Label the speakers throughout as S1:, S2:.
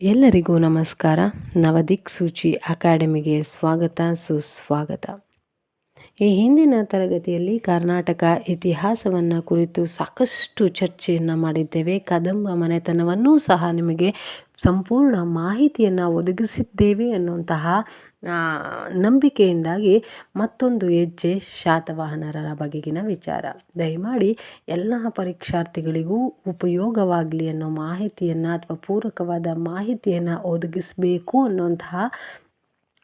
S1: ಎಲ್ಲರಿಗೂ ನಮಸ್ಕಾರ. ನವದಿಕ್ಸೂಚಿ ಅಕಾಡೆಮಿಗೆ ಸ್ವಾಗತ, ಸುಸ್ವಾಗತ. ಈ ಹಿಂದಿನ ತರಗತಿಯಲ್ಲಿ ಕರ್ನಾಟಕ ಇತಿಹಾಸವನ್ನು ಕುರಿತು ಸಾಕಷ್ಟು ಚರ್ಚೆಯನ್ನು ಮಾಡಿದ್ದೇವೆ. ಕದಂಬ ಮನೆತನವನ್ನೂ ಸಹ ನಿಮಗೆ ಸಂಪೂರ್ಣ ಮಾಹಿತಿಯನ್ನು ಒದಗಿಸಿದ್ದೇವೆ ಅನ್ನುವಂತಹ ನಂಬಿಕೆಯಿಂದಾಗಿ ಮತ್ತೊಂದು ಹೆಜ್ಜೆ ಶಾತವಾಹನರ ಬಗೆಗಿನ ವಿಚಾರ. ದಯಮಾಡಿ ಎಲ್ಲ ಪರೀಕ್ಷಾರ್ಥಿಗಳಿಗೂ ಉಪಯೋಗವಾಗಲಿ ಅನ್ನೋ ಮಾಹಿತಿಯನ್ನು ಅಥವಾ ಪೂರಕವಾದ ಮಾಹಿತಿಯನ್ನು ಒದಗಿಸಬೇಕು ಅನ್ನುವಂತಹ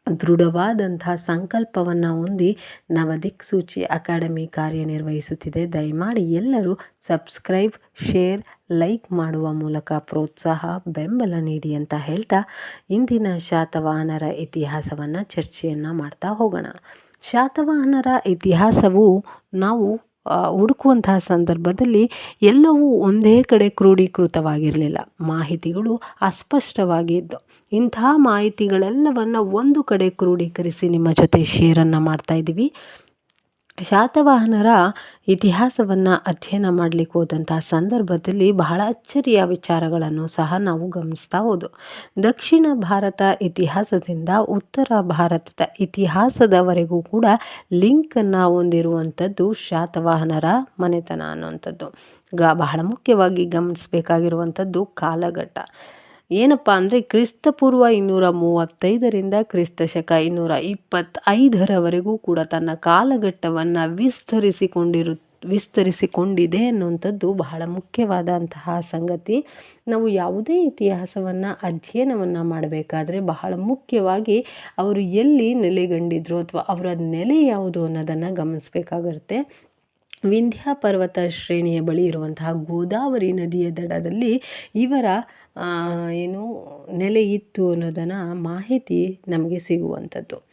S1: ದೃಢವಾದಂತಹ ಸಂಕಲ್ಪವನ್ನು ಹೊಂದಿ ನವದಿಕ್ಸೂಚಿ ಅಕಾಡೆಮಿ ಕಾರ್ಯನಿರ್ವಹಿಸುತ್ತಿದೆ. ದಯಮಾಡಿ ಎಲ್ಲರೂ ಸಬ್ಸ್ಕ್ರೈಬ್, ಶೇರ್, ಲೈಕ್ ಮಾಡುವ ಮೂಲಕ ಪ್ರೋತ್ಸಾಹ, ಬೆಂಬಲ ನೀಡಿ ಅಂತ ಹೇಳ್ತಾ ಇಂದಿನ ಶಾತವಾಹನರ ಇತಿಹಾಸವನ್ನು ಚರ್ಚೆಯನ್ನು ಮಾಡ್ತಾ ಹೋಗೋಣ. ಶಾತವಾಹನರ ಇತಿಹಾಸವು ನಾವು ಹುಡುಕುವಂತಹ ಸಂದರ್ಭದಲ್ಲಿ ಎಲ್ಲವೂ ಒಂದೇ ಕಡೆ ಕ್ರೋಢೀಕೃತವಾಗಿರಲಿಲ್ಲ ಮಾಹಿತಿಗಳು ಅಸ್ಪಷ್ಟವಾಗಿದ್ದು ಇಂತಹ ಮಾಹಿತಿಗಳೆಲ್ಲವನ್ನು ಒಂದು ಕಡೆ ಕ್ರೋಢೀಕರಿಸಿ ನಿಮ್ಮ ಜೊತೆ ಶೇರನ್ನು ಮಾಡ್ತಾ ಇದ್ದೀವಿ. ಶಾತವಾಹನರ ಇತಿಹಾಸವನ್ನು ಅಧ್ಯಯನ ಮಾಡಲಿಕ್ಕೆ ಹೋದಂಥ ಸಂದರ್ಭದಲ್ಲಿ ಬಹಳ ಅಚ್ಚರಿಯ ವಿಚಾರಗಳನ್ನು ಸಹ ನಾವು ಗಮನಿಸ್ತಾ ಹೋದು. ದಕ್ಷಿಣ ಭಾರತ ಇತಿಹಾಸದಿಂದ ಉತ್ತರ ಭಾರತದ ಇತಿಹಾಸದವರೆಗೂ ಕೂಡ ಲಿಂಕನ್ನು ಹೊಂದಿರುವಂಥದ್ದು ಶಾತವಾಹನರ ಮನೆತನ ಅನ್ನುವಂಥದ್ದು. ಗ ಬಹಳ ಮುಖ್ಯವಾಗಿ ಗಮನಿಸಬೇಕಾಗಿರುವಂಥದ್ದು ಕಾಲಘಟ್ಟ. ಏನಪ್ಪ ಅಂದರೆ ಕ್ರಿಸ್ತಪೂರ್ವ ಇನ್ನೂರ ಮೂವತ್ತೈದರಿಂದ ಕ್ರಿಸ್ತ ಶಕ ಇನ್ನೂರ ಇಪ್ಪತ್ತೈದರವರೆಗೂ ಕೂಡ ತನ್ನ ಕಾಲಘಟ್ಟವನ್ನು ವಿಸ್ತರಿಸಿಕೊಂಡಿರು, ವಿಸ್ತರಿಸಿಕೊಂಡಿದೆ ಅನ್ನುವಂಥದ್ದು ಬಹಳ ಮುಖ್ಯವಾದಂತಹ ಸಂಗತಿ. ನಾವು ಯಾವುದೇ ಇತಿಹಾಸವನ್ನು, ಅಧ್ಯಯನವನ್ನು ಮಾಡಬೇಕಾದ್ರೆ ಬಹಳ ಮುಖ್ಯವಾಗಿ ಅವರು ಎಲ್ಲಿ ನೆಲೆಗಂಡಿದ್ರು ಅಥವಾ ಅವರ ನೆಲೆ ಯಾವುದು ಅನ್ನೋದನ್ನು ಗಮನಿಸಬೇಕಾಗಿರುತ್ತೆ ವಿಂಧ್ಯ ಪರ್ವತ ಶ್ರೇಣಿಯ ಬಳಿ ಇರುವಂತಹ ಗೋದಾವರಿ ನದಿಯ ದಡದಲ್ಲಿ ಇವರ ಏನು ನೆಲೆ ಇತ್ತು ಅನ್ನೋದನ್ನು ಮಾಹಿತಿ ನಮಗೆ ಸಿಗುವಂಥದ್ದು.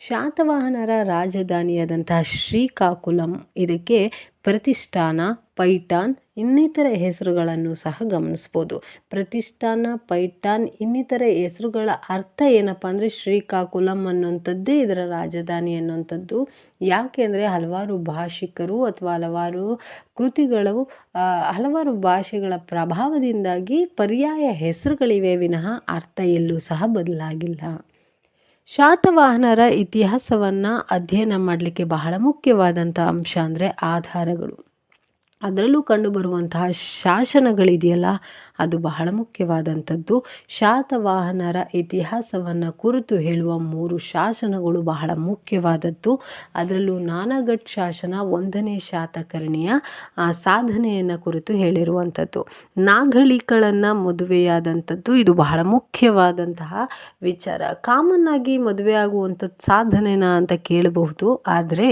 S1: ಶಾತವಾಹನರ ರಾಜಧಾನಿಯಾದಂತಹ ಶ್ರೀಕಾಕುಲಂ ಇದಕ್ಕೆ ಪ್ರತಿಷ್ಠಾನ ಪೈಠಾನ್ ಇನ್ನಿತರ ಹೆಸರುಗಳನ್ನು ಸಹ ಗಮನಿಸ್ಬೋದು. ಪ್ರತಿಷ್ಠಾನ ಪೈಟಾನ್ ಇನ್ನಿತರ ಹೆಸರುಗಳ ಅರ್ಥ ಏನಪ್ಪ ಅಂದರೆ ಶ್ರೀಕಾಕುಲಂ ಅನ್ನುವಂಥದ್ದೇ ಇದರ ರಾಜಧಾನಿ ಅನ್ನುವಂಥದ್ದು. ಯಾಕೆ ಅಂದರೆ ಹಲವಾರು ಭಾಷಿಕರು ಅಥವಾ ಹಲವಾರು ಕೃತಿಗಳು ಹಲವಾರು ಭಾಷೆಗಳ ಪ್ರಭಾವದಿಂದಾಗಿ ಪರ್ಯಾಯ ಹೆಸರುಗಳಿವೆ ವಿನಃ ಅರ್ಥ ಎಲ್ಲೂ ಸಹ ಬದಲಾಗಿಲ್ಲ. ಶಾತವಾಹನರ ಇತಿಹಾಸವನ್ನು ಅಧ್ಯಯನ ಮಾಡಲಿಕ್ಕೆ ಬಹಳ ಮುಖ್ಯವಾದಂಥ ಅಂಶ ಅಂದರೆ ಆಧಾರಗಳು. ಅದರಲ್ಲೂ ಕಂಡುಬರುವಂತಹ ಶಾಸನಗಳಿದೆಯಲ್ಲ, ಅದು ಬಹಳ ಮುಖ್ಯವಾದಂಥದ್ದು. ಶಾತವಾಹನರ ಇತಿಹಾಸವನ್ನು ಕುರಿತು ಹೇಳುವ ಮೂರು ಶಾಸನಗಳು ಬಹಳ ಮುಖ್ಯವಾದದ್ದು. ಅದರಲ್ಲೂ ನಾನಗಢ್ ಶಾಸನ ಒಂದನೇ ಶಾತಕರ್ಣಿಯ ಸಾಧನೆಯನ್ನು ಕುರಿತು ಹೇಳಿರುವಂಥದ್ದು. ನಾಗಳಿಗಳನ್ನು ಮದುವೆಯಾದಂಥದ್ದು, ಇದು ಬಹಳ ಮುಖ್ಯವಾದಂತಹ ವಿಚಾರ. ಕಾಮನ್ ಆಗಿ ಮದುವೆ ಆಗುವಂಥದ್ದು ಸಾಧನೆನ ಅಂತ ಕೇಳಬಹುದು, ಆದರೆ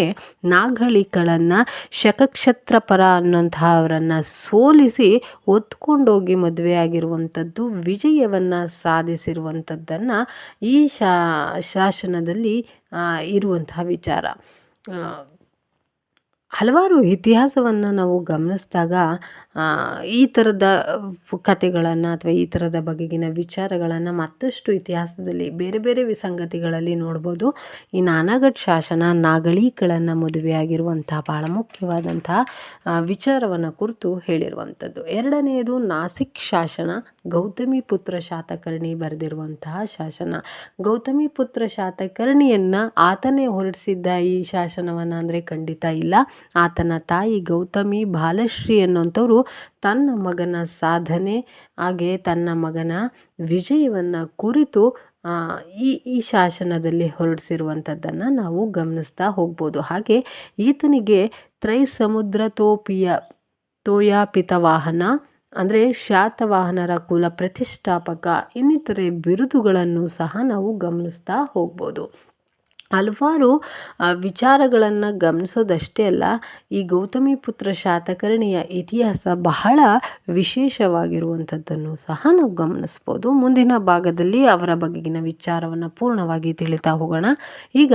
S1: ನಾಗಳಿಗಳನ್ನು ಶಕಕ್ಷತ್ರ ಪರ ಅನ್ನೋಂತಹವರನ್ನು ಸೋಲಿಸಿ ಹೊತ್ಕೊಂಡೋಗಿ ಮದುವೆ ಆಗಿರುವಂಥದ್ದು ವಿಜಯವನ್ನು ಸಾಧಿಸಿರುವಂಥದ್ದನ್ನು ಈ ಶಾಸನದಲ್ಲಿ ಇರುವಂತಹ ವಿಚಾರ. ಹಲವಾರು ಇತಿಹಾಸವನ್ನು ನಾವು ಗಮನಿಸಿದಾಗ ಈ ಥರದ ಕಥೆಗಳನ್ನು ಅಥವಾ ಈ ಥರದ ಬಗೆಗಿನ ವಿಚಾರಗಳನ್ನು ಮತ್ತಷ್ಟು ಇತಿಹಾಸದಲ್ಲಿ ಬೇರೆ ಬೇರೆ ಸಂಗತಿಗಳಲ್ಲಿ ನೋಡ್ಬೋದು. ಈ ನಾನಾಗಢ ಶಾಸನ, ನಾಗಳೀಕಳನ್ನು ಮದುವೆಯಾಗಿರುವಂತಹ ಭಾಳ ಮುಖ್ಯವಾದಂತಹ ವಿಚಾರವನ್ನು ಕುರಿತು ಹೇಳಿರುವಂಥದ್ದು. ಎರಡನೆಯದು ನಾಸಿಕ್ ಶಾಸನ. ಗೌತಮಿ ಪುತ್ರ ಶಾತಕರ್ಣಿ ಬರೆದಿರುವಂತಹ ಶಾಸನ. ಗೌತಮಿ ಪುತ್ರ ಶಾತಕರ್ಣಿಯನ್ನು ಆತನೇ ಹೊರಡಿಸಿದ್ದ ಈ ಶಾಸನವನ್ನು ಅಂದರೆ ಖಂಡಿತ ಇಲ್ಲ. ಆತನ ತಾಯಿ ಗೌತಮಿ ಬಾಲಶ್ರೀ ಅನ್ನೋಂಥವ್ರು ತನ್ನ ಮಗನ ಸಾಧನೆ, ಹಾಗೆ ತನ್ನ ಮಗನ ವಿಜಯವನ್ನು ಕುರಿತು ಈ ಈ ಶಾಸನದಲ್ಲಿ ಹೊರಡಿಸಿರುವಂಥದ್ದನ್ನು ನಾವು ಗಮನಿಸ್ತಾ ಹೋಗ್ಬೋದು. ಹಾಗೆ ಈತನಿಗೆ ತ್ರೈ ಸಮುದ್ರ ತೋಪಿಯ ತೋಯಾಪಿತವಾಹನ ಅಂದರೆ ಶಾತವಾಹನರ ಕುಲ ಪ್ರತಿಷ್ಠಾಪಕ, ಇನ್ನಿತರೆ ಬಿರುದುಗಳನ್ನು ಸಹ ನಾವು ಗಮನಿಸ್ತಾ ಹೋಗ್ಬೋದು. ಹಲವಾರು ವಿಚಾರಗಳನ್ನು ಗಮನಿಸೋದಷ್ಟೇ ಅಲ್ಲ, ಈ ಗೌತಮಿ ಪುತ್ರ ಶಾತಕರ್ಣಿಯ ಇತಿಹಾಸ ಬಹಳ ವಿಶೇಷವಾಗಿರುವಂಥದ್ದನ್ನು ಸಹ ನಾವು ಗಮನಿಸ್ಬೋದು. ಮುಂದಿನ ಭಾಗದಲ್ಲಿ ಅವರ ಬಗೆಗಿನ ವಿಚಾರವನ್ನು ಪೂರ್ಣವಾಗಿ ತಿಳಿತಾ ಹೋಗೋಣ. ಈಗ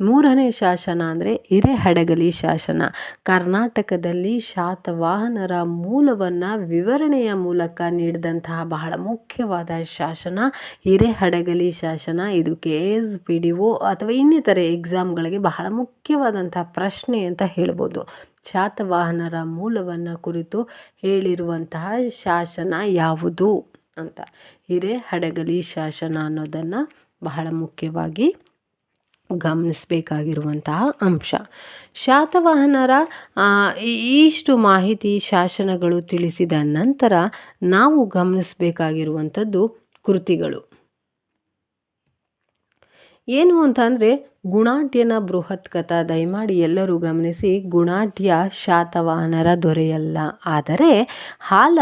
S1: ಮೂರನೇ ಶಾಸನ ಅಂದರೆ ಹಿರೇಹಡಗಲಿ ಶಾಸನ. ಕರ್ನಾಟಕದಲ್ಲಿ ಶಾತವಾಹನರ ಮೂಲವನ್ನು ವಿವರಣೆಯ ಮೂಲಕ ನೀಡಿದಂತಹ ಬಹಳ ಮುಖ್ಯವಾದ ಶಾಸನ ಹಿರೇಹಡಗಲಿ ಶಾಸನ. ಇದು K S P D O ಅಥವಾ ಇನ್ನಿತರ ಎಕ್ಸಾಮ್ಗಳಿಗೆ ಬಹಳ ಮುಖ್ಯವಾದಂತಹ ಪ್ರಶ್ನೆ ಅಂತ ಹೇಳ್ಬೋದು. ಶಾತವಾಹನರ ಮೂಲವನ್ನು ಕುರಿತು ಹೇಳಿರುವಂತಹ ಶಾಸನ ಯಾವುದು ಅಂತ. ಹಿರೇ ಹಡಗಲಿ ಶಾಸನ ಅನ್ನೋದನ್ನು ಬಹಳ ಮುಖ್ಯವಾಗಿ ಗಮನಿಸಬೇಕಾಗಿರುವಂತಹ ಅಂಶ. ಶಾತವಾಹನರ ಇಷ್ಟು ಮಾಹಿತಿ ಶಾಸನಗಳು ತಿಳಿಸಿದ ನಂತರ ನಾವು ಗಮನಿಸಬೇಕಾಗಿರುವಂಥದ್ದು ಕೃತಿಗಳು. ಏನು ಅಂತ ಅಂದರೆ ಗುಣಾಢ್ಯನ ಬೃಹತ್ ಕಥಾ, ದಯಮಾಡಿ ಎಲ್ಲರೂ ಗಮನಿಸಿ, ಗುಣಾಢ್ಯ ಶಾತವಾಹನರ ದೊರೆಯಲ್ಲ. ಆದರೆ, ಹಾಲ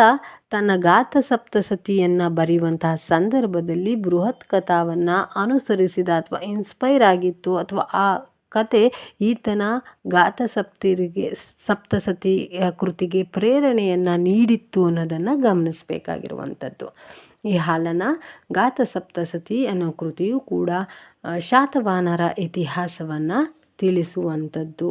S1: ತನ್ನ ಗಾತ ಸಪ್ತಸತಿಯನ್ನು ಬರೆಯುವಂತಹ ಸಂದರ್ಭದಲ್ಲಿ ಬೃಹತ್ ಕಥಾವನ್ನು ಅನುಸರಿಸಿದ ಅಥವಾ ಇನ್ಸ್ಪೈರ್ ಆಗಿತ್ತು ಅಥವಾ ಆ ಕತೆ ಈತನ ಗಾತ ಸಪ್ತಿರಿಗೆ ಸಪ್ತಸತಿ ಕೃತಿಗೆ ಪ್ರೇರಣೆಯನ್ನು ನೀಡಿತ್ತು ಅನ್ನೋದನ್ನು ಗಮನಿಸಬೇಕಾಗಿರುವಂಥದ್ದು. ಈ ಹಾಲನ ಗಾತ ಸಪ್ತಸತಿ ಅನ್ನೋ ಕೃತಿಯು ಕೂಡ ಶಾತವಾನರ ಇತಿಹಾಸವನ್ನು ತಿಳಿಸುವಂಥದ್ದು.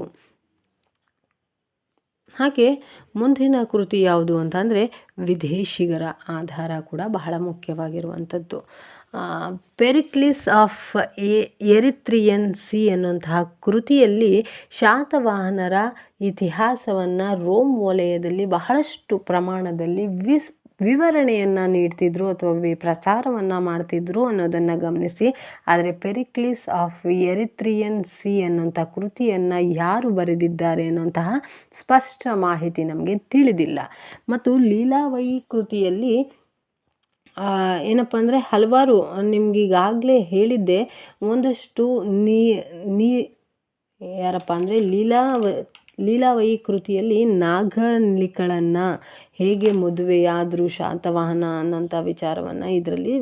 S1: ಹಾಗೆ ಮುಂದಿನ ಕೃತಿ ಯಾವುದು ಅಂತಂದರೆ ವಿದೇಶಿಗರ ಆಧಾರ ಕೂಡ ಬಹಳ ಮುಖ್ಯವಾಗಿರುವಂಥದ್ದು. Periplus of a, Erythraean sea ಅನ್ನುವಂತಹ ಕೃತಿಯಲ್ಲಿ ಶಾತವಾಹನರ ಇತಿಹಾಸವನ್ನು ರೋಮ್ ವಲಯದಲ್ಲಿ ಬಹಳಷ್ಟು ಪ್ರಮಾಣದಲ್ಲಿ ವಿಸ್ ವಿವರಣೆಯನ್ನು ನೀಡ್ತಿದ್ರು ಅಥವಾ ವಿ ಪ್ರಚಾರವನ್ನು ಮಾಡ್ತಿದ್ರು ಅನ್ನೋದನ್ನು ಗಮನಿಸಿ. ಆದರೆ ಪೆರಿಕ್ಲಿಸ್ ಆಫ್ ಎರಿತ್ರಿಯನ್ ಸಿ ಅನ್ನೋಂಥ ಕೃತಿಯನ್ನು ಯಾರು ಬರೆದಿದ್ದಾರೆ ಅನ್ನುವಂತಹ ಸ್ಪಷ್ಟ ಮಾಹಿತಿ ನಮಗೆ ತಿಳಿದಿಲ್ಲ. ಮತ್ತು ಲೀಲಾವಯಿ ಕೃತಿಯಲ್ಲಿ ಏನಪ್ಪ ಅಂದರೆ ಹಲವಾರು, ನಿಮ್ಗೀಗಾಗಲೇ ಹೇಳಿದ್ದೆ, ಒಂದಷ್ಟು ನೀ ನೀ ಯಾರಪ್ಪ ಅಂದರೆ ಲೀಲಾವ ಲೀಲಾವಯಿ ಕೃತಿಯಲ್ಲಿ ನಾಗಲಿಕಳನ್ನು ಹೇಗೆ ಮದುವೆಯಾದರು ಶಾತವಾಹನ ಅನ್ನೋಂಥ ವಿಚಾರವನ್ನು ಇದರಲ್ಲಿ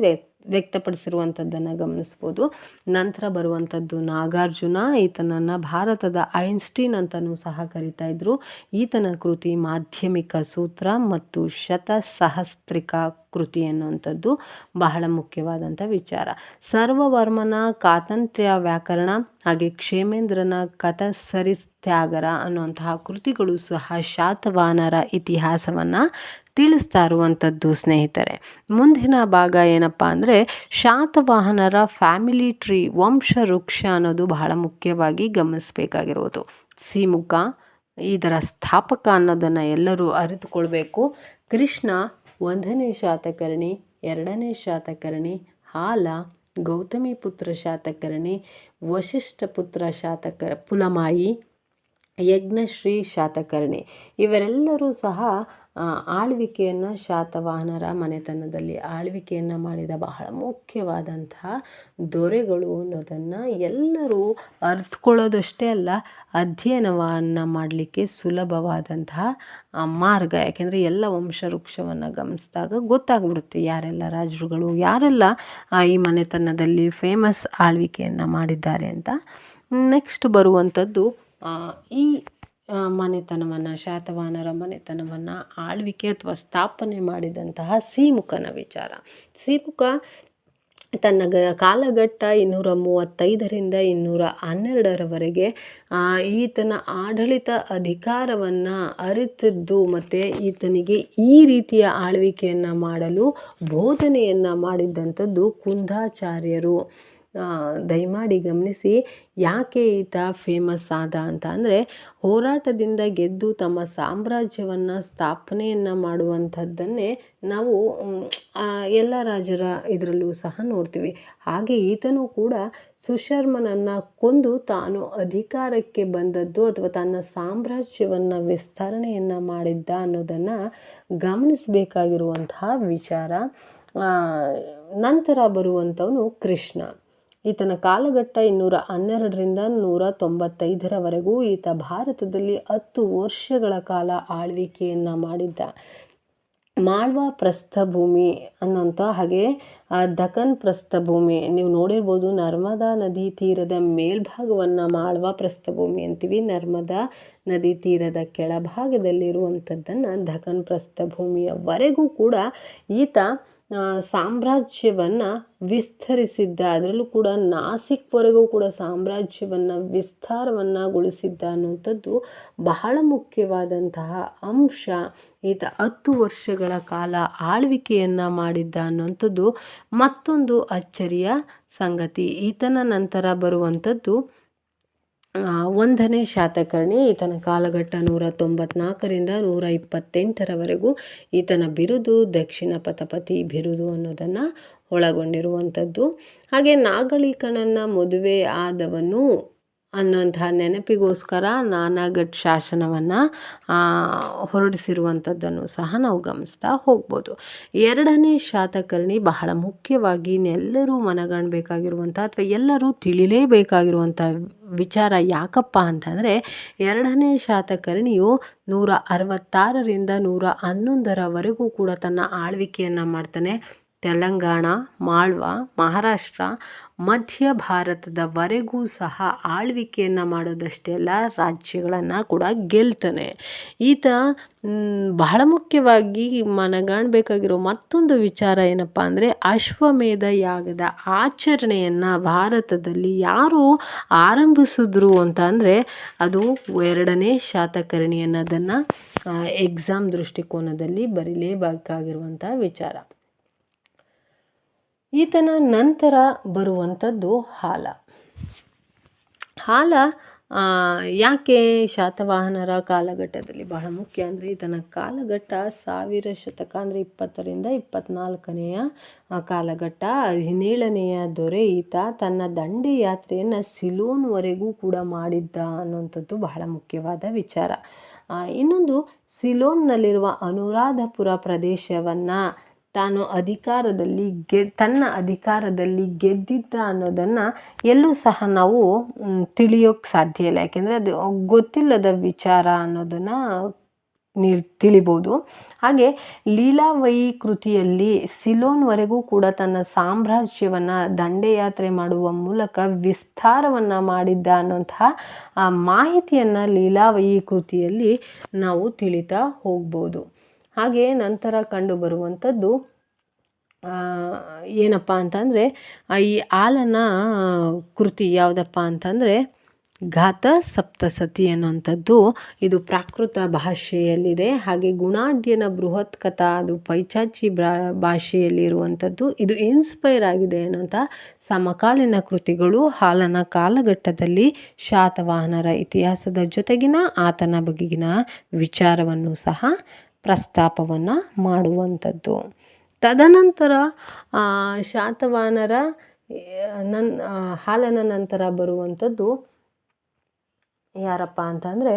S1: ವ್ಯಕ್ತಪಡಿಸಿರುವಂಥದ್ದನ್ನು ಗಮನಿಸ್ಬೋದು. ನಂತರ ಬರುವಂಥದ್ದು ನಾಗಾರ್ಜುನ, ಈತನನ್ನು ಭಾರತದ ಐನ್ಸ್ಟೀನ್ ಅಂತಲೂ ಸಹ ಕರಿತಾ ಇದ್ರು. ಈತನ ಕೃತಿ ಮಾಧ್ಯಮಿಕ ಸೂತ್ರ ಮತ್ತು ಶತಸಹಸ್ತ್ರಿಕ ಕೃತಿ ಅನ್ನುವಂಥದ್ದು ಬಹಳ ಮುಖ್ಯವಾದಂಥ ವಿಚಾರ. ಸರ್ವವರ್ಮನ ಕಾತಂತ್ರ್ಯ ವ್ಯಾಕರಣ ಹಾಗೆ ಕ್ಷೇಮೇಂದ್ರನ ಕಥಸರಿತ್ಯಾಗರ ಅನ್ನುವಂತಹ ಕೃತಿಗಳು ಸಹ ಶಾತವಾನರ ಇತಿಹಾಸವನ್ನು ತಿಳಿಸ್ತಾ ಇರುವಂಥದ್ದು ಸ್ನೇಹಿತರೆ. ಮುಂದಿನ ಭಾಗ ಏನಪ್ಪ ಅಂದರೆ ಶಾತವಾಹನರ ಫ್ಯಾಮಿಲಿ ಟ್ರೀ ವಂಶ ವೃಕ್ಷ ಅನ್ನೋದು ಬಹಳ ಮುಖ್ಯವಾಗಿ ಗಮನಿಸಬೇಕಾಗಿರೋದು. ಸಿಮುಖ ಇದರ ಸ್ಥಾಪಕ ಅನ್ನೋದನ್ನು ಎಲ್ಲರೂ ಅರಿತುಕೊಳ್ಬೇಕು. ಕೃಷ್ಣ ಒಂದನೇ ಶಾತಕರ್ಣಿ, ಎರಡನೇ ಶಾತಕರ್ಣಿ, ಹಾಲ, ಗೌತಮಿ ಪುತ್ರ ಶಾತಕರ್ಣಿ ವಶಿಷ್ಠ ಪುತ್ರ ಶಾತಕ, ಪುಲಮಾಯಿ, ಯಜ್ಞಶ್ರೀ ಶಾತಕರ್ಣಿ. ಇವರೆಲ್ಲರೂ ಸಹ ಆಳ್ವಿಕೆಯನ್ನು ಶಾತವಾಹನರ ಮನೆತನದಲ್ಲಿ ಆಳ್ವಿಕೆಯನ್ನು ಮಾಡಿದ ಬಹಳ ಮುಖ್ಯವಾದಂತಹ ದೊರೆಗಳು ಅನ್ನೋದನ್ನು ಎಲ್ಲರೂ ಅರ್ಥಕೊಳ್ಳೋದಷ್ಟೇ ಅಲ್ಲ, ಅಧ್ಯಯನವನ್ನು ಮಾಡಲಿಕ್ಕೆ ಸುಲಭವಾದಂತಹ ಮಾರ್ಗ. ಯಾಕೆಂದರೆ ಎಲ್ಲ ವಂಶವೃಕ್ಷವನ್ನು ಗಮನಿಸಿದಾಗ ಗೊತ್ತಾಗ್ಬಿಡುತ್ತೆ ಯಾರೆಲ್ಲ ರಾಜರುಗಳು, ಯಾರೆಲ್ಲ ಈ ಮನೆತನದಲ್ಲಿ ಫೇಮಸ್ ಆಳ್ವಿಕೆಯನ್ನು ಮಾಡಿದ್ದಾರೆ ಅಂತ. ನೆಕ್ಸ್ಟ್ ಬರುವಂಥದ್ದು ಈ ಮನೆತನವನ್ನು, ಶಾತವಾಹನರ ಮನೆತನವನ್ನು, ಆಳ್ವಿಕೆ ಅಥವಾ ಸ್ಥಾಪನೆ ಮಾಡಿದಂತಹ ಸಿಮುಖನ ವಿಚಾರ. ಸಿಮುಖ ತನ್ನ ಗ, ಕಾಲಘಟ್ಟ ಇನ್ನೂರ ಮೂವತ್ತೈದರಿಂದ ಇನ್ನೂರ ಹನ್ನೆರಡರವರೆಗೆ ಈತನ ಆಡಳಿತ ಅಧಿಕಾರವನ್ನು ಅರಿತಿದ್ದು ಮತ್ತು ಈತನಿಗೆ ಈ ರೀತಿಯ ಆಳ್ವಿಕೆಯನ್ನು ಮಾಡಲು ಬೋಧನೆಯನ್ನು ಮಾಡಿದ್ದಂಥದ್ದು ಕುಂದಾಚಾರ್ಯರು. ದಯಮಾಡಿ ಗಮನಿಸಿ, ಯಾಕೆ ಈತ ಫೇಮಸ್ ಆದ ಅಂತ ಅಂದರೆ, ಹೋರಾಟದಿಂದ ಗೆದ್ದು ತಮ್ಮ ಸಾಮ್ರಾಜ್ಯವನ್ನು ಸ್ಥಾಪನೆಯನ್ನು ಮಾಡುವಂಥದ್ದನ್ನೇ ನಾವು ಎಲ್ಲ ರಾಜರ ಇದರಲ್ಲೂ ಸಹ ನೋಡ್ತೀವಿ. ಹಾಗೆ ಈತನೂ ಕೂಡ ಸುಶರ್ಮನನ್ನು ಕೊಂದು ತಾನು ಅಧಿಕಾರಕ್ಕೆ ಬಂದದ್ದು ಅಥವಾ ತನ್ನ ಸಾಮ್ರಾಜ್ಯವನ್ನು ವಿಸ್ತರಣೆಯನ್ನು ಮಾಡಿದ್ದ ಅನ್ನೋದನ್ನು ಗಮನಿಸಬೇಕಾಗಿರುವಂತಹ ವಿಚಾರ. ನಂತರ ಬರುವಂಥವನು ಕೃಷ್ಣ. ಈತನ ಕಾಲಘಟ್ಟ ಇನ್ನೂರ ಹನ್ನೆರಡರಿಂದ ನೂರ ತೊಂಬತ್ತೈದರವರೆಗೂ ಈತ ಭಾರತದಲ್ಲಿ ಹತ್ತು ವರ್ಷಗಳ ಕಾಲ ಆಳ್ವಿಕೆಯನ್ನು ಮಾಡಿದ್ದ. ಮಾಳ್ವಾ ಪ್ರಸ್ಥಭೂಮಿ ಅನ್ನೋಂಥ ಹಾಗೆ ದಖನ್ ಪ್ರಸ್ಥಭೂಮಿ, ನೀವು ನೋಡಿರ್ಬೋದು ನರ್ಮದಾ ನದಿ ತೀರದ ಮೇಲ್ಭಾಗವನ್ನು ಮಾಳ್ವಾ ಪ್ರಸ್ಥಭೂಮಿ ಅಂತೀವಿ. ನರ್ಮದಾ ನದಿ ತೀರದ ಕೆಳಭಾಗದಲ್ಲಿರುವಂಥದ್ದನ್ನು ದಖನ್ ಪ್ರಸ್ಥಭೂಮಿಯವರೆಗೂ ಕೂಡ ಈತ ಸಾಮ್ರಾಜ್ಯವನ್ನು ವಿಸ್ತರಿಸಿದ್ದ, ಅದರಲ್ಲೂ ಕೂಡ ನಾಸಿಕ್ವರೆಗೂ ಕೂಡ ಸಾಮ್ರಾಜ್ಯವನ್ನು ವಿಸ್ತಾರವನ್ನುಗೊಳಿಸಿದ್ದ ಅನ್ನುವಂಥದ್ದು ಬಹಳ ಮುಖ್ಯವಾದಂತಹ ಅಂಶ. ಈತ ಹತ್ತು ವರ್ಷಗಳ ಕಾಲ ಆಳ್ವಿಕೆಯನ್ನು ಮಾಡಿದ್ದ ಅನ್ನುವಂಥದ್ದು ಮತ್ತೊಂದು ಅಚ್ಚರಿಯ ಸಂಗತಿ. ಈತನ ನಂತರ ಬರುವಂಥದ್ದು ಒಂದನೇ ಶಾತಕರ್ಣಿ, ಈತನ ಕಾಲಘಟ್ಟ ನೂರ ತೊಂಬತ್ನಾಲ್ಕರಿಂದ ನೂರ ಇಪ್ಪತ್ತೆಂಟರವರೆಗೂ ಈತನ ಬಿರುದು, ದಕ್ಷಿಣ ಪಥಪತಿ ಬಿರುದು ಅನ್ನೋದನ್ನು ಒಳಗೊಂಡಿರುವಂಥದ್ದು. ಹಾಗೆ ನಾಗಲಿಕನನ್ನ ಮದುವೆ ಆದವನು ಅನ್ನೋಂತಹ ನೆನಪಿಗೋಸ್ಕರ ನಾನಾಗಟ್ ಶಾಸನವನ್ನು ಹೊರಡಿಸಿರುವಂಥದ್ದನ್ನು ಸಹ ನಾವು ಗಮನಿಸ್ತಾ ಹೋಗ್ಬೋದು. ಎರಡನೇ ಶಾತಕರ್ಣಿ ಬಹಳ ಮುಖ್ಯವಾಗಿ ಎಲ್ಲರೂ ಮನಗಾಣಬೇಕಾಗಿರುವಂಥ ಅಥವಾ ಎಲ್ಲರೂ ತಿಳಿಲೇಬೇಕಾಗಿರುವಂಥ ವಿಚಾರ ಯಾಕಪ್ಪ ಅಂತಂದರೆ, ಎರಡನೇ ಶಾತಕರ್ಣಿಯು ನೂರ ಅರವತ್ತಾರರಿಂದ ನೂರ ಹನ್ನೊಂದರವರೆಗೂ ಕೂಡ ತನ್ನ ಆಳ್ವಿಕೆಯನ್ನು ಮಾಡ್ತಾನೆ. ತೆಲಂಗಾಣ, ಮಾಳ್ವ, ಮಹಾರಾಷ್ಟ್ರ, ಮಧ್ಯ ಭಾರತದವರೆಗೂ ಸಹ ಆಳ್ವಿಕೆಯನ್ನು ಮಾಡೋದಷ್ಟೆಲ್ಲ ರಾಜ್ಯಗಳನ್ನು ಕೂಡ ಗೆಲ್ತಾನೆ. ಈತ ಬಹಳ ಮುಖ್ಯವಾಗಿ ಮನಗಾಣಬೇಕಾಗಿರೋ ಮತ್ತೊಂದು ವಿಚಾರ ಏನಪ್ಪ ಅಂದರೆ ಅಶ್ವಮೇಧ ಯಾಗದ ಆಚರಣೆಯನ್ನು ಭಾರತದಲ್ಲಿ ಯಾರು ಆರಂಭಿಸಿದ್ರು ಅಂತ ಅಂದರೆ ಅದು ಎರಡನೇ ಶಾತಕರ್ಣಿ ಅನ್ನೋದನ್ನು ಎಕ್ಸಾಮ್ ದೃಷ್ಟಿಕೋನದಲ್ಲಿ ಬರೀಲೇಬೇಕಾಗಿರುವಂಥ ವಿಚಾರ. ಈತನ ನಂತರ ಬರುವಂಥದ್ದು ಹಾಲ. ಹಾಲ ಯಾಕೆ ಶಾತವಾಹನರ ಕಾಲಘಟ್ಟದಲ್ಲಿ ಬಹಳ ಮುಖ್ಯ ಅಂದರೆ ಈತನ ಕಾಲಘಟ್ಟ ಸಾವಿರ ಶತಕ ಅಂದರೆ ಇಪ್ಪತ್ತರಿಂದ ಇಪ್ಪತ್ನಾಲ್ಕನೆಯ ಕಾಲಘಟ್ಟ. ಹದಿನೇಳನೆಯ ದೊರೆ ಈತ ತನ್ನ ದಂಡಿ ಯಾತ್ರೆಯನ್ನು ಸಿಲೋನ್ವರೆಗೂ ಕೂಡ ಮಾಡಿದ್ದ ಅನ್ನುವಂಥದ್ದು ಬಹಳ ಮುಖ್ಯವಾದ ವಿಚಾರ. ಇನ್ನೊಂದು ಸಿಲೋನ್ನಲ್ಲಿರುವ ಅನುರಾಧಪುರ ಪ್ರದೇಶವನ್ನು ತಾನು ಅಧಿಕಾರದಲ್ಲಿ ಗೆ, ತನ್ನ ಅಧಿಕಾರದಲ್ಲಿ ಗೆದ್ದಿದ್ದ ಅನ್ನೋದನ್ನು ಎಲ್ಲೂ ಸಹ ನಾವು ತಿಳಿಯೋಕ್ಕೆ ಸಾಧ್ಯ ಇಲ್ಲ. ಯಾಕೆಂದರೆ ಅದು ಗೊತ್ತಿಲ್ಲದ ವಿಚಾರ ಅನ್ನೋದನ್ನು ನೀ ತಿಳಿಬೋದು. ಹಾಗೆ ಲೀಲಾವಯಿ ಕೃತಿಯಲ್ಲಿ ಸಿಲೋನ್ವರೆಗೂ ಕೂಡ ತನ್ನ ಸಾಮ್ರಾಜ್ಯವನ್ನು ದಂಡೆಯಾತ್ರೆ ಮಾಡುವ ಮೂಲಕ ವಿಸ್ತಾರವನ್ನು ಮಾಡಿದ್ದ ಅನ್ನೋಂತಹ ಮಾಹಿತಿಯನ್ನು ಲೀಲಾವಯಿ ಕೃತಿಯಲ್ಲಿ ನಾವು ತಿಳಿತಾ ಹೋಗ್ಬೋದು. ಹಾಗೆ ನಂತರ ಕಂಡು ಬರುವಂಥದ್ದು ಏನಪ್ಪ ಅಂತಂದರೆ ಈ ಆಲನ ಕೃತಿ ಯಾವುದಪ್ಪ ಅಂತಂದರೆ, ಘಾತ ಸಪ್ತಸತಿ ಅನ್ನುವಂಥದ್ದು. ಇದು ಪ್ರಾಕೃತ ಭಾಷೆಯಲ್ಲಿದೆ. ಹಾಗೆ ಗುಣಾಢ್ಯನ ಬೃಹತ್ ಕಥಾ, ಅದು ಪೈಚಾಚಿ ಭಾಷೆಯಲ್ಲಿ ಇರುವಂಥದ್ದು ಇದು ಇನ್ಸ್ಪೈರ್ ಆಗಿದೆ ಅನ್ನೋಂಥ ಸಮಕಾಲೀನ ಕೃತಿಗಳು ಹಾಲನ ಕಾಲಘಟ್ಟದಲ್ಲಿ ಶಾತವಾಹನರ ಇತಿಹಾಸದ ಜೊತೆಗಿನ, ಆತನ ಬಗೆಗಿನ ವಿಚಾರವನ್ನು ಸಹ ಪ್ರಸ್ತಾಪವನ್ನು ಮಾಡುವಂಥದ್ದು. ತದನಂತರ ಶಾತವಾನರ ನನ್ನ ಹಾಲನ ನಂತರ ಬರುವಂಥದ್ದು ಯಾರಪ್ಪ ಅಂತಂದರೆ,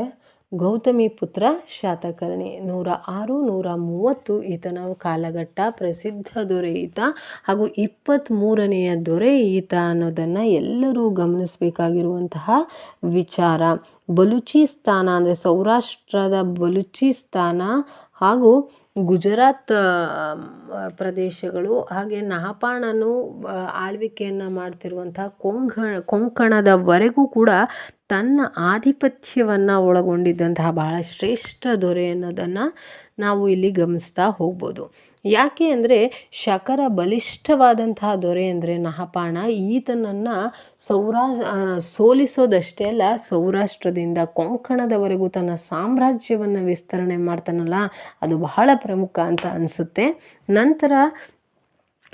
S1: ಗೌತಮಿ ಪುತ್ರ ಶಾತಕರ್ಣಿ. ನೂರ ಆರು, ನೂರ ಮೂವತ್ತು ಈತನ ಕಾಲಘಟ್ಟ ಪ್ರಸಿದ್ಧ ದೊರೆ ಈತ. ಹಾಗೂ ಇಪ್ಪತ್ತ್ಮೂರನೆಯ ದೊರೆ ಈತ ಅನ್ನೋದನ್ನು ಎಲ್ಲರೂ ಗಮನಿಸಬೇಕಾಗಿರುವಂತಹ ವಿಚಾರ. ಬಲೂಚಿಸ್ತಾನ ಅಂದರೆ ಸೌರಾಷ್ಟ್ರದ ಬಲೂಚಿಸ್ತಾನ ಹಾಗೂ ಗುಜರಾತ್ ಪ್ರದೇಶಗಳು ಹಾಗೆ ನಹಪಾಣನು ಆಳ್ವಿಕೆಯನ್ನು ಮಾಡ್ತಿರುವಂತಹ ಕೊಂಕ ಕೊಂಕಣದವರೆಗೂ ಕೂಡ ತನ್ನ ಆಧಿಪತ್ಯವನ್ನು ಒಳಗೊಂಡಿದ್ದಂತಹ ಬಹಳ ಶ್ರೇಷ್ಠ ದೊರೆ ಅನ್ನೋದನ್ನು ನಾವು ಇಲ್ಲಿ ಗಮನಿಸ್ತಾ ಹೋಗ್ಬೋದು. ಯಾಕೆ ಅಂದರೆ ಶಕರ ಬಲಿಷ್ಠವಾದಂತಹ ದೊರೆ ಅಂದರೆ ನಹಪಾಣ. ಈತನನ್ನು ಸೌರಾ ಸೋಲಿಸೋದಷ್ಟೇ ಅಲ್ಲ, ಸೌರಾಷ್ಟ್ರದಿಂದ ಕೊಂಕಣದವರೆಗೂ ತನ್ನ ಸಾಮ್ರಾಜ್ಯವನ್ನು ವಿಸ್ತರಣೆ ಮಾಡ್ತಾನಲ್ಲ, ಅದು ಬಹಳ ಪ್ರಮುಖ ಅಂತ ಅನಿಸುತ್ತೆ. ನಂತರ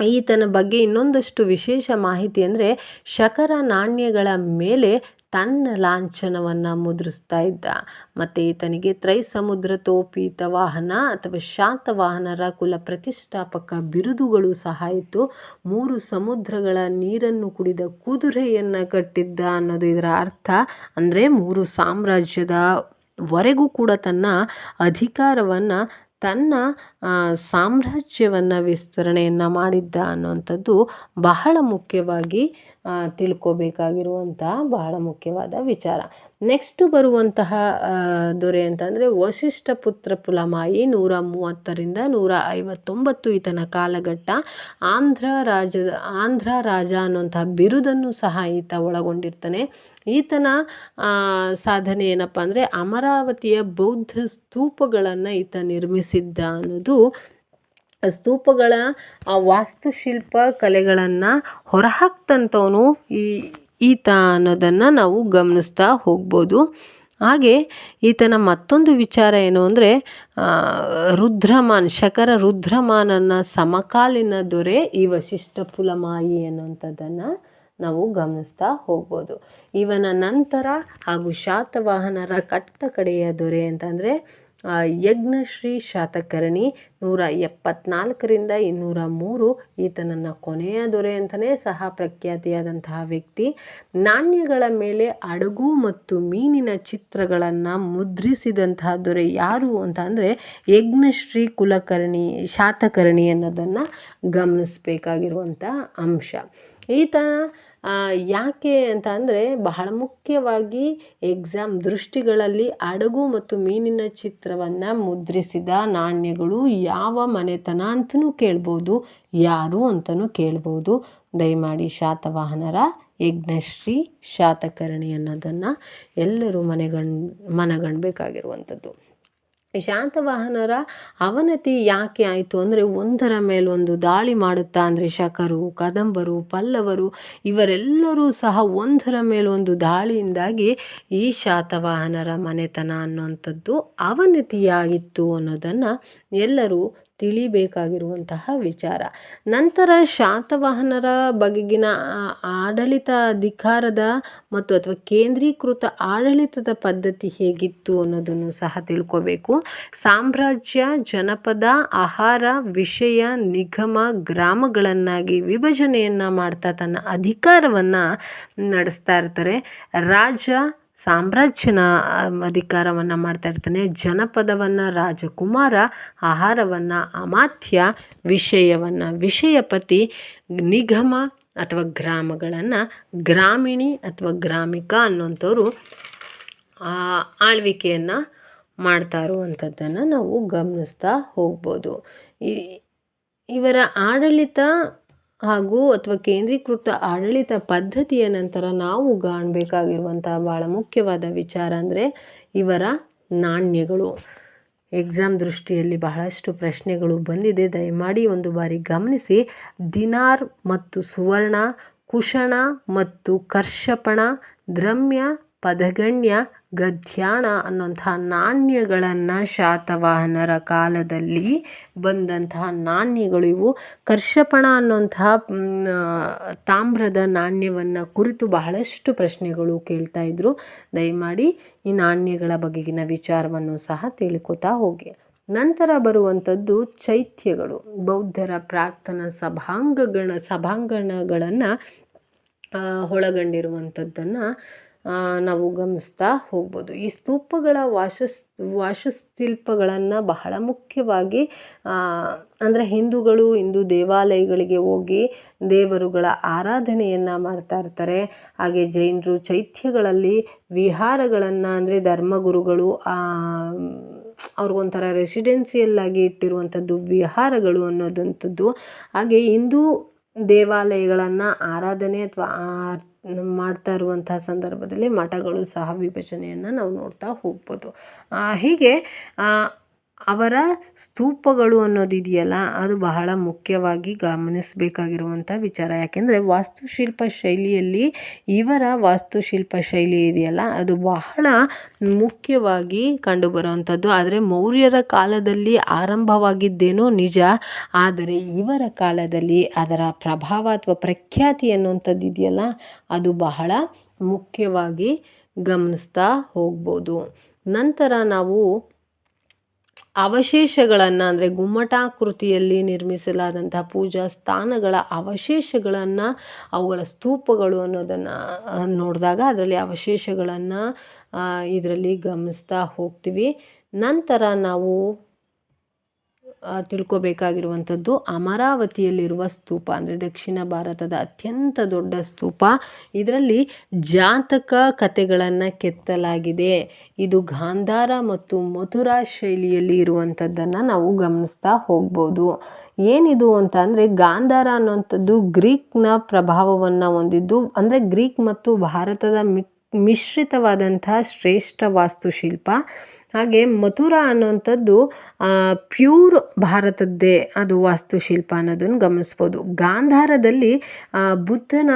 S1: ಈತನ ಬಗ್ಗೆ ಇನ್ನೊಂದಷ್ಟು ವಿಶೇಷ ಮಾಹಿತಿ ಅಂದರೆ ಶಕರ ನಾಣ್ಯಗಳ ಮೇಲೆ ತನ್ನ ಲಾಂಛನವನ್ನು ಮುದ್ರಿಸ್ತಾ ಇದ್ದ. ಮತ್ತು ಈತನಿಗೆ ತ್ರೈಸಮುದ್ರ ತೋಪೀತ ವಾಹನ ಅಥವಾ ಶಾತವಾಹನರ ಕುಲ ಪ್ರತಿಷ್ಠಾಪಕ ಬಿರುದುಗಳು ಸಹ ಇತ್ತು. ಮೂರು ಸಮುದ್ರಗಳ ನೀರನ್ನು ಕುಡಿದ ಕುದುರೆಯನ್ನು ಕಟ್ಟಿದ್ದ ಅನ್ನೋದು ಇದರ ಅರ್ಥ. ಅಂದರೆ ಮೂರು ಸಾಮ್ರಾಜ್ಯದ ವರೆಗೂ ಕೂಡ ತನ್ನ ಅಧಿಕಾರವನ್ನು, ತನ್ನ ಸಾಮ್ರಾಜ್ಯವನ್ನು ವಿಸ್ತರಣೆಯನ್ನು ಮಾಡಿದ್ದ ಅನ್ನುವಂಥದ್ದು ಬಹಳ ಮುಖ್ಯವಾಗಿ ತಿಳ್ಕೊಬೇಕಾಗಿರುವಂಥ ಬಹಳ ಮುಖ್ಯವಾದ ವಿಚಾರ. ನೆಕ್ಸ್ಟ್ ಬರುವಂತಹ ದೊರೆ ಅಂತಂದರೆ ವಶಿಷ್ಠ ಪುತ್ರ ಪುಲಮಾಯಿ ನೂರ ಮೂವತ್ತರಿಂದ ನೂರ ಐವತ್ತೊಂಬತ್ತು ಈತನ ಕಾಲಘಟ್ಟ. ಆಂಧ್ರ ರಾಜ್ಯದ, ಆಂಧ್ರ ರಾಜ ಅನ್ನುವಂತಹ ಬಿರುದನ್ನು ಸಹ ಈತ ಒಳಗೊಂಡಿರ್ತಾನೆ. ಈತನ ಸಾಧನೆ ಏನಪ್ಪ ಅಂದರೆ ಅಮರಾವತಿಯ ಬೌದ್ಧ ಸ್ತೂಪಗಳನ್ನು ಈತ ನಿರ್ಮಿಸಿದ್ದ ಅನ್ನೋದು ಸ್ತೂಪಗಳ ಆ ವಾಸ್ತುಶಿಲ್ಪ ಕಲೆಗಳನ್ನು ಹೊರಹಾಕ್ತಂಥವನು ಈ, ಈತ ಅನ್ನೋದನ್ನು ನಾವು ಗಮನಿಸ್ತಾ ಹೋಗ್ಬೋದು. ಹಾಗೆ ಈತನ ಮತ್ತೊಂದು ವಿಚಾರ ಏನು ಅಂದರೆ ರುದ್ರಮಾನ್, ಶಕರ ರುದ್ರಮಾನನ ಸಮಕಾಲೀನ ದೊರೆ ಈ ವಶಿಷ್ಠ ಪುಲಮಾಯಿ ಅನ್ನುವಂಥದ್ದನ್ನು ನಾವು ಗಮನಿಸ್ತಾ ಹೋಗ್ಬೋದು. ಇವನ ನಂತರ ಹಾಗೂ ಶಾತವಾಹನರ ಕಟ್ಟ ಕಡೆಯ ದೊರೆ ಅಂತಂದರೆ ಯಜ್ಞಶ್ರೀ ಶಾತಕರ್ಣಿ ನೂರ ಎಪ್ಪತ್ನಾಲ್ಕರಿಂದ ಇನ್ನೂರ ಮೂರು ಈತನನ್ನು ಕೊನೆಯ ದೊರೆ ಅಂತಲೇ ಸಹ ಪ್ರಖ್ಯಾತಿಯಾದಂತಹ ವ್ಯಕ್ತಿ. ನಾಣ್ಯಗಳ ಮೇಲೆ ಅಡಗು ಮತ್ತು ಮೀನಿನ ಚಿತ್ರಗಳನ್ನು ಮುದ್ರಿಸಿದಂತಹ ದೊರೆ ಯಾರು ಅಂತ ಅಂದರೆ ಯಜ್ಞಶ್ರೀ ಕುಲಕರ್ಣಿ, ಶಾತಕರ್ಣಿ ಅನ್ನೋದನ್ನು ಗಮನಿಸಬೇಕಾಗಿರುವಂಥ ಅಂಶ. ಈತ ಯಾಕೆ ಅಂತ ಅಂದರೆ ಬಹಳ ಮುಖ್ಯವಾಗಿ ಎಕ್ಸಾಮ್ ದೃಷ್ಟಿಗಳಲ್ಲಿ ಹಡಗು ಮತ್ತು ಮೀನಿನ ಚಿತ್ರವನ್ನು ಮುದ್ರಿಸಿದ ನಾಣ್ಯಗಳು ಯಾವ ಮನೆತನ ಅಂತಲೂ ಕೇಳ್ಬೋದು, ಯಾರು ಅಂತಲೂ ಕೇಳ್ಬೋದು. ದಯಮಾಡಿ ಶಾತವಾಹನರ ಯಜ್ಞಶ್ರೀ ಶಾತಕರ್ಣಿ ಅನ್ನೋದನ್ನು ಎಲ್ಲರೂ ಮನೆಗಣ್, ಮನಗಣಬೇಕಾಗಿರುವಂಥದ್ದು. ಶಾತವಾಹನರ ಅವನತಿ ಯಾಕೆ ಆಯಿತು ಅಂದರೆ ಒಂದರ ಮೇಲೊಂದು ದಾಳಿ ಮಾಡುತ್ತಾ ಅಂದರೆ ಶಕರು, ಕದಂಬರು, ಪಲ್ಲವರು ಇವರೆಲ್ಲರೂ ಸಹ ಒಂದರ ಮೇಲೊಂದು ದಾಳಿಯಿಂದಾಗಿ ಈ ಶಾತವಾಹನರ ಮನೆತನ ಅನ್ನುವಂಥದ್ದು ಅವನತಿಯಾಗಿತ್ತು ಅನ್ನೋದನ್ನು ಎಲ್ಲರೂ ತಿಳಿಬೇಕಾಗಿರುವಂತಹ ವಿಚಾರ. ನಂತರ ಶಾತವಾಹನರ ಬಗೆಗಿನ ಆಡಳಿತ ಅಧಿಕಾರದ ಮತ್ತು ಅಥವಾ ಕೇಂದ್ರೀಕೃತ ಆಡಳಿತದ ಪದ್ಧತಿ ಹೇಗಿತ್ತು ಅನ್ನೋದನ್ನು ಸಹ ತಿಳ್ಕೋಬೇಕು. ಸಾಮ್ರಾಜ್ಯ, ಜನಪದ, ಆಹಾರ, ವಿಷಯ, ನಿಗಮ, ಗ್ರಾಮಗಳನ್ನಾಗಿ ವಿಭಜನೆಯನ್ನು ಮಾಡ್ತಾ ತನ್ನ ಅಧಿಕಾರವನ್ನು ನಡೆಸ್ತಾ ಇರ್ತಾರೆ. ರಾಜ ಸಾಮ್ರಾಜ್ಯನ ಅಧಿಕಾರವನ್ನು ಮಾಡ್ತಾ ಇರ್ತಾನೆ. ಜನಪದವನ್ನು, ರಾಜಕುಮಾರ ಆಹಾರವನ್ನು, ಅಮಾತ್ಯ ವಿಷಯವನ್ನು, ವಿಷಯಪತಿ, ನಿಗಮ ಅಥವಾ ಗ್ರಾಮಗಳನ್ನು ಗ್ರಾಮಿಣಿ ಅಥವಾ ಗ್ರಾಮಿಕ ಅನ್ನೋಂಥವ್ರು ಆಳ್ವಿಕೆಯನ್ನು ಮಾಡ್ತಾ ಇರುವಂಥದ್ದನ್ನು ನಾವು ಗಮನಿಸ್ತಾ ಹೋಗ್ಬೋದು. ಇವರ ಆಡಳಿತ ಹಾಗೂ ಅಥವಾ ಕೇಂದ್ರೀಕೃತ ಆಡಳಿತ ಪದ್ಧತಿಯ ನಂತರ ನಾವು ಕಾಣಬೇಕಾಗಿರುವಂತಹ ಭಾಳ ಮುಖ್ಯವಾದ ವಿಚಾರ ಅಂದರೆ ಇವರ ನಾಣ್ಯಗಳು. ಎಕ್ಸಾಮ್ ದೃಷ್ಟಿಯಲ್ಲಿ ಬಹಳಷ್ಟು ಪ್ರಶ್ನೆಗಳು ಬಂದಿದೆ. ದಯಮಾಡಿ ಒಂದು ಬಾರಿ ಗಮನಿಸಿ. ದಿನಾರ್ ಮತ್ತು ಸುವರ್ಣ, ಕುಶಣ ಮತ್ತು ಕರ್ಷಪಣ, ದ್ರಮ್ಯ, ಪದಗಣ್ಯ ಗದ್ಯಾಣ ಅನ್ನುವಂತಹ ನಾಣ್ಯಗಳನ್ನು ಶಾತವಾಹನರ ಕಾಲದಲ್ಲಿ ಬಂದಂತಹ ನಾಣ್ಯಗಳು ಇವು. ಕರ್ಷಪಣ ಅನ್ನುವಂತಹ ತಾಮ್ರದ ನಾಣ್ಯವನ್ನು ಕುರಿತು ಬಹಳಷ್ಟು ಪ್ರಶ್ನೆಗಳು ಕೇಳ್ತಾ ಇದ್ರು. ದಯಮಾಡಿ ಈ ನಾಣ್ಯಗಳ ಬಗೆಗಿನ ವಿಚಾರವನ್ನು ಸಹ ತಿಳ್ಕೊತಾ ಹೋಗಿ. ನಂತರ ಬರುವಂಥದ್ದು ಚೈತ್ಯಗಳು. ಬೌದ್ಧರ ಪ್ರಾರ್ಥನಾ ಸಭಾಂಗಣ ಸಭಾಂಗಣಗಳನ್ನು ಒಳಗೊಂಡಿರುವಂಥದ್ದನ್ನು ನಾವು ಗಮನಿಸ್ತಾ ಹೋಗ್ಬೋದು. ಈ ಸ್ತೂಪಗಳ ವಾಸಸ್ ವಾಸ್ತುಶಿಲ್ಪಗಳನ್ನು ಬಹಳ ಮುಖ್ಯವಾಗಿ ಅಂದರೆ ಹಿಂದೂಗಳು ಹಿಂದೂ ದೇವಾಲಯಗಳಿಗೆ ಹೋಗಿ ದೇವರುಗಳ ಆರಾಧನೆಯನ್ನು ಮಾಡ್ತಾ ಇರ್ತಾರೆ. ಹಾಗೆ ಜೈನರು ಚೈತ್ಯಗಳಲ್ಲಿ ವಿಹಾರಗಳನ್ನು, ಅಂದರೆ ಧರ್ಮಗುರುಗಳು ಅವ್ರಿಗೊಂಥರ ರೆಸಿಡೆನ್ಸಿಯಲ್ಲಾಗಿ ಇಟ್ಟಿರುವಂಥದ್ದು ವಿಹಾರಗಳು ಅನ್ನೋದಂಥದ್ದು. ಹಾಗೆ ಹಿಂದೂ ದೇವಾಲಯಗಳನ್ನು ಆರಾಧನೆ ಅಥವಾ ಮಾಡ್ತಾ ಇರುವಂತಹ ಸಂದರ್ಭದಲ್ಲಿ ಮಠಗಳು ಸಹ ವಿಭಜನೆಯನ್ನು ನಾವು ನೋಡ್ತಾ ಹೋಗ್ಬೋದು. ಹೀಗೆ ಅವರ ಸ್ತೂಪಗಳು ಅನ್ನೋದಿದೆಯಲ್ಲ ಅದು ಬಹಳ ಮುಖ್ಯವಾಗಿ ಗಮನಿಸಬೇಕಾಗಿರುವಂಥ ವಿಚಾರ. ಯಾಕೆಂದರೆ ವಾಸ್ತುಶಿಲ್ಪ ಶೈಲಿಯಲ್ಲಿ, ಇವರ ವಾಸ್ತುಶಿಲ್ಪ ಶೈಲಿ ಇದೆಯಲ್ಲ, ಅದು ಬಹಳ ಮುಖ್ಯವಾಗಿ ಕಂಡುಬರುವಂಥದ್ದು. ಆದರೆ ಮೌರ್ಯರ ಕಾಲದಲ್ಲಿ ಆರಂಭವಾಗಿದ್ದೇನೋ ನಿಜ, ಆದರೆ ಇವರ ಕಾಲದಲ್ಲಿ ಅದರ ಪ್ರಭಾವ ಅಥವಾ ಪ್ರಖ್ಯಾತಿ ಅನ್ನುವಂಥದ್ದು ಇದೆಯಲ್ಲ, ಅದು ಬಹಳ ಮುಖ್ಯವಾಗಿ ಗಮನಿಸ್ತಾ ಹೋಗ್ಬೋದು. ನಂತರ ನಾವು ಅವಶೇಷಗಳನ್ನು ಅಂದರೆ ಗುಮ್ಮಟಾಕೃತಿಯಲ್ಲಿ ನಿರ್ಮಿಸಲಾದಂತಹ ಪೂಜಾ ಸ್ಥಾನಗಳ ಅವಶೇಷಗಳನ್ನು, ಅವುಗಳ ಸ್ತೂಪಗಳು ಅನ್ನೋದನ್ನು ನೋಡಿದಾಗ ಅದರಲ್ಲಿ ಅವಶೇಷಗಳನ್ನು ಇದರಲ್ಲಿ ಗಮನಿಸ್ತಾ ಹೋಗ್ತೀವಿ. ನಂತರ ನಾವು ತಿಳ್ಕೊಬೇಕಾಗಿರುವಂಥದ್ದು ಅಮರಾವತಿಯಲ್ಲಿರುವ ಸ್ತೂಪ ಅಂದರೆ ದಕ್ಷಿಣ ಭಾರತದ ಅತ್ಯಂತ ದೊಡ್ಡ ಸ್ತೂಪ. ಇದರಲ್ಲಿ ಜಾತಕ ಕಥೆಗಳನ್ನು ಕೆತ್ತಲಾಗಿದೆ. ಇದು ಗಾಂಧಾರ ಮತ್ತು ಮಥುರಾ ಶೈಲಿಯಲ್ಲಿ ಇರುವಂಥದ್ದನ್ನು ನಾವು ಗಮನಿಸ್ತಾ ಹೋಗ್ಬೋದು. ಏನಿದು ಅಂತ ಅಂದರೆ ಗಾಂಧಾರ ಅನ್ನುವಂಥದ್ದು ಗ್ರೀಕ್ನ ಪ್ರಭಾವವನ್ನು ಹೊಂದಿದ್ದು, ಅಂದರೆ ಗ್ರೀಕ್ ಮತ್ತು ಭಾರತದ ಮಿಕ್, ಮಿಶ್ರಿತವಾದಂತಹ ಶ್ರೇಷ್ಠ ವಾಸ್ತುಶಿಲ್ಪ. ಹಾಗೆ ಮಥುರಾ ಅನ್ನುವಂಥದ್ದು ಪ್ಯೂರ್ ಭಾರತದ್ದೇ ಅದು ವಾಸ್ತುಶಿಲ್ಪ ಅನ್ನೋದನ್ನು ಗಮನಿಸ್ಬೋದು. ಗಾಂಧಾರದಲ್ಲಿ ಬುದ್ಧನ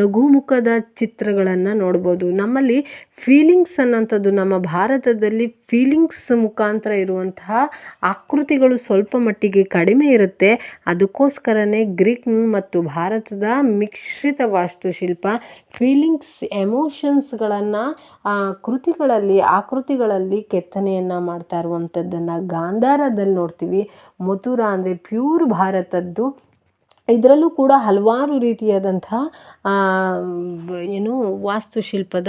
S1: ನಗುಮುಖದ ಚಿತ್ರಗಳನ್ನು ನೋಡ್ಬೋದು. ನಮ್ಮಲ್ಲಿ ಫೀಲಿಂಗ್ಸ್ ಅನ್ನೋಂಥದ್ದು ನಮ್ಮ ಭಾರತದಲ್ಲಿ ಫೀಲಿಂಗ್ಸ್ ಮುಖಾಂತರ ಇರುವಂತಹ ಆಕೃತಿಗಳು ಸ್ವಲ್ಪ ಮಟ್ಟಿಗೆ ಕಡಿಮೆ ಇರುತ್ತೆ. ಅದಕ್ಕೋಸ್ಕರನೇ ಗ್ರೀಕ್ ಮತ್ತು ಭಾರತದ ಮಿಶ್ರಿತ ವಾಸ್ತುಶಿಲ್ಪ ಫೀಲಿಂಗ್ಸ್ ಎಮೋಷನ್ಸ್ಗಳನ್ನು ಕೃತಿಗಳಲ್ಲಿ, ಆಕೃತಿಗಳಲ್ಲಿ ಕೆತ್ತನೆಯನ್ನು ಮಾಡ್ತಾ ಇರುವಂಥದ್ದನ್ನು ಗಾಂಧಾರದಲ್ಲಿ ನೋಡ್ತೀವಿ. ಮಥುರಾ ಅಂದರೆ ಪ್ಯೂರ್ ಭಾರತದ್ದು. ಇದರಲ್ಲೂ ಕೂಡ ಹಲವಾರು ರೀತಿಯಾದಂಥ ಏನು ವಾಸ್ತುಶಿಲ್ಪದ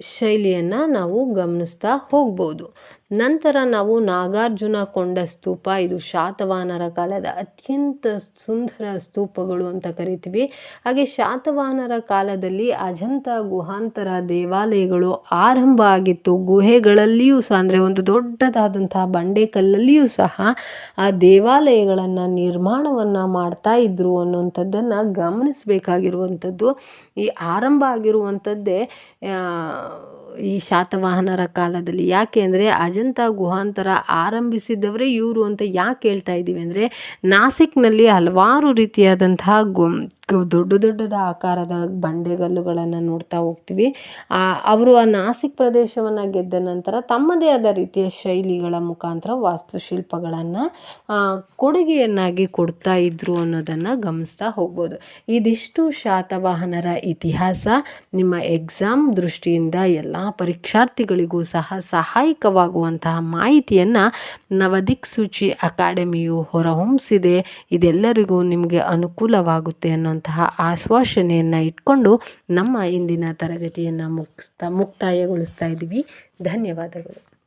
S1: ಶೈಲಿಯನ್ನು ನಾವು ಗಮನಿಸ್ತಾ ಹೋಗ್ಬೋದು. ನಂತರ ನಾವು ನಾಗಾರ್ಜುನ ಕೊಂಡ ಸ್ತೂಪ, ಇದು ಶಾತವಾಹನರ ಕಾಲದ ಅತ್ಯಂತ ಸುಂದರ ಸ್ತೂಪಗಳು ಅಂತ ಕರಿತೀವಿ. ಹಾಗೆ ಶಾತವಾಹನರ ಕಾಲದಲ್ಲಿ ಅಜಂತ ಗುಹಾಂತರ ದೇವಾಲಯಗಳು ಆರಂಭ ಆಗಿತ್ತು. ಗುಹೆಗಳಲ್ಲಿಯೂ ಸಹ, ಅಂದರೆ ಒಂದು ದೊಡ್ಡದಾದಂತಹ ಬಂಡೆಕಲ್ಲಲ್ಲಿಯೂ ಸಹ ಆ ದೇವಾಲಯಗಳನ್ನು ನಿರ್ಮಾಣವನ್ನು ಮಾಡ್ತಾ ಇದ್ರು ಅನ್ನುವಂಥದ್ದನ್ನು ಗಮನಿಸಬೇಕಾಗಿರುವಂಥದ್ದು. ಈ ಆರಂಭ ಆಗಿರುವಂಥದ್ದೇ ಈ ಶಾತವಾಹನರ ಕಾಲದಲ್ಲಿ ಯಾಕೆ ಅಂದರೆ ಅಜಂತ ಗುಹಾಂತರ ಆರಂಭಿಸಿದವರೇ ಇವರು ಅಂತ ಯಾಕೆ ಹೇಳ್ತಾ ಇದ್ದೀವಿ ಅಂದರೆ ನಾಸಿಕ್ನಲ್ಲಿ ಹಲವಾರು ರೀತಿಯಾದಂತಹ ಗೊ ದೊಡ್ಡ ದೊಡ್ಡದ ಆಕಾರದ ಬಂಡೆಗಲ್ಲುಗಳನ್ನು ನೋಡ್ತಾ ಹೋಗ್ತೀವಿ. ಅವರು ಆ ನಾಸಿಕ್ ಪ್ರದೇಶವನ್ನು ಗೆದ್ದ ನಂತರ ತಮ್ಮದೇ ಆದ ರೀತಿಯ ಶೈಲಿಗಳ ಮುಖಾಂತರ ವಾಸ್ತುಶಿಲ್ಪಗಳನ್ನು ಕೊಡುಗೆಯನ್ನಾಗಿ ಕೊಡ್ತಾ ಇದ್ರು ಅನ್ನೋದನ್ನು ಗಮನಿಸ್ತಾ ಹೋಗ್ಬೋದು. ಇದಿಷ್ಟು ಶಾತವಾಹನರ ಇತಿಹಾಸ. ನಿಮ್ಮ ಎಕ್ಸಾಮ್ ದೃಷ್ಟಿಯಿಂದ ಎಲ್ಲ ಪರೀಕ್ಷಾರ್ಥಿಗಳಿಗೂ ಸಹ ಸಹಾಯಕವಾಗುವಂತಹ ಮಾಹಿತಿಯನ್ನು ನವದಿಕ್ಸೂಚಿ ಅಕಾಡೆಮಿಯು ಹೊರಹೊಮ್ಮಿಸಿದೆ ಇದೆಲ್ಲರಿಗೂ ನಿಮಗೆ ಅನುಕೂಲವಾಗುತ್ತೆ ಅನ್ನುವಂತಹ ಆಶ್ವಾಸನೆಯನ್ನು ಇಟ್ಕೊಂಡು ನಮ್ಮ ಇಂದಿನ ತರಗತಿಯನ್ನು ಮುಗಿಸ್ತಾ ಮುಕ್ತಾಯಗೊಳಿಸ್ತಾ ಇದ್ದೀವಿ. ಧನ್ಯವಾದಗಳು.